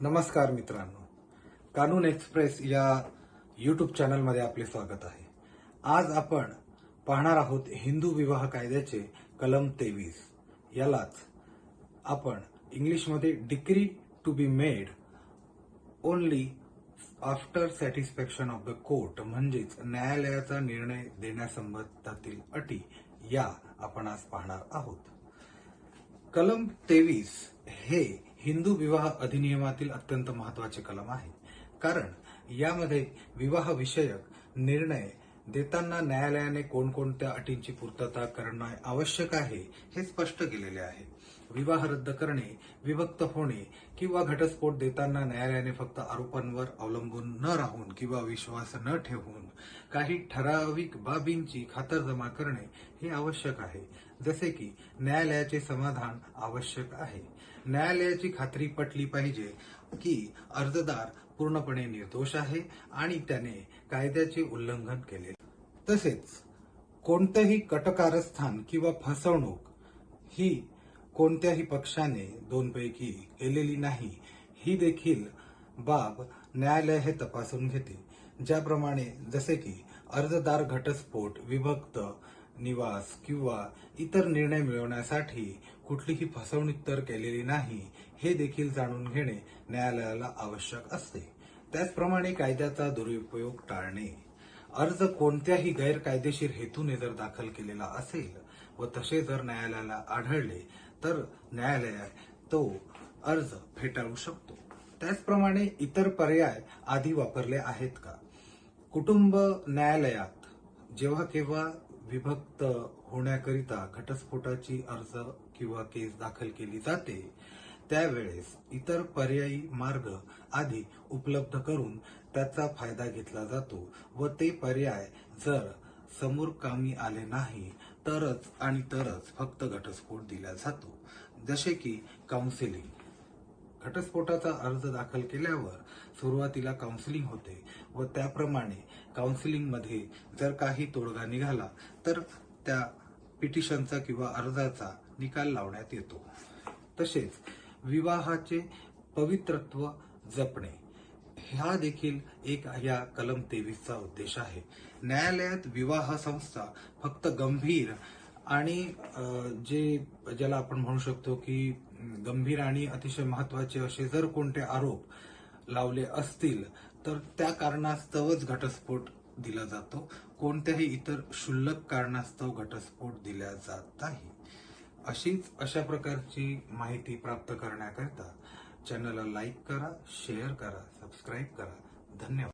नमस्कार मित्रांनो. कानून एक्सप्रेस या यूट्यूब चॅनलमध्ये आपले स्वागत आहे. आज आपण पाहणार आहोत हिंदू विवाह कायद्याचे कलम तेवीस. यालाच आपण इंग्लिशमध्ये decree to be made only after satisfaction of the court म्हणजेच न्यायालयाचा निर्णय देण्यासंबंधातील अटी या आपण आज पाहणार आहोत. कलम तेवीस हे हिंदू विवाह अधिनियमातील अत्यंत महत्त्वाचे कलम आहे. कारण यामध्ये विवाह विषयक निर्णय देताना न्यायालयाने कोणकोणत्या अटींची पूर्तता करणे आवश्यक आहे हे स्पष्ट केलेले आहे. विवाह रद्द करणे विभक्त होणे किंवा घटस्फोट देताना न्यायालयाने फक्त आरोपांवर अवलंबून न राहून किंवा विश्वास न ठेवून काही ठराविक बाबींची खातरजमा करणे हे आवश्यक आहे. जसे की न्यायालयाचे समाधान आवश्यक आहे. न्यायालयाची खात्री पटली पाहिजे की अर्जदार पूर्णपणे निर्दोष आहे आणि त्याने कायद्याचे उल्लंघन केले तसेच कोणतंही कटकारस्थान किंवा फसवणूक ही कोणत्याही पक्षाने दोनपैकी केलेली नाही. ही देखील बाब न्यायालय हे तपासून घेते. ज्याप्रमाणे जसे की अर्जदार घटस्फोट विभक्त निवास किंवा इतर निर्णय मिळवण्यासाठी कुठलीही फसवणूक तर केलेली नाही हे देखील जाणून घेणे न्यायालयाला आवश्यक असते. त्याचप्रमाणे कायद्याचा दुरुपयोग टाळणे. अर्ज कोणत्याही गैरकायदेशीर हेतूने जर दाखल केलेला असेल व तसे जर न्यायालयाला आढळले तर न्यायालय तो अर्ज फेटाळू शकतो. त्याचप्रमाणे इतर पर्याय आधी वापरले आहेत का? कुटुंब न्यायालयात जेव्हा केव्हा विभक्त होण्याकरिता घटस्फोटाची अर्ज किंवा केस दाखल केली जाते त्यावेळेस इतर पर्यायी मार्ग आधी उपलब्ध करून त्याचा फायदा घेतला जातो व ते पर्याय जर समोर कामी आले नाही तरच आणि तरच फक्त घटस्फोट दिला जातो. जसे की काउन्सिलिंग घटस्फोटाचा अर्ज दाखल केल्यावर सुरुवातीला काउन्सिलिंग होते व त्याप्रमाणे काउन्सिलिंगमध्ये जर काही तोडगा निघाला तर त्या पिटिशनचा किंवा अर्जाचा निकाल लावण्यात येतो. तसेच विवाहाचे पवित्रत्व जपणे. हा देखील एक या कलम तेवीसचा उद्देश आहे. न्यायालयात विवाह संस्था फक्त गंभीर आणि जे ज्याला आपण म्हणू शकतो की गंभीर आणि अतिशय महत्त्वाचे असे जर कोणते आरोप लावले असतील तर त्या कारणास्तवच घटस्फोट दिला जातो. कोणत्याही इतर क्षुल्लक कारणास्तव घटस्फोट दिला जात नाही. अशीच अशा प्रकारची माहिती प्राप्त करण्याकरिता चॅनलला लाईक करा शेअर करा सबस्क्राईब करा. धन्यवाद.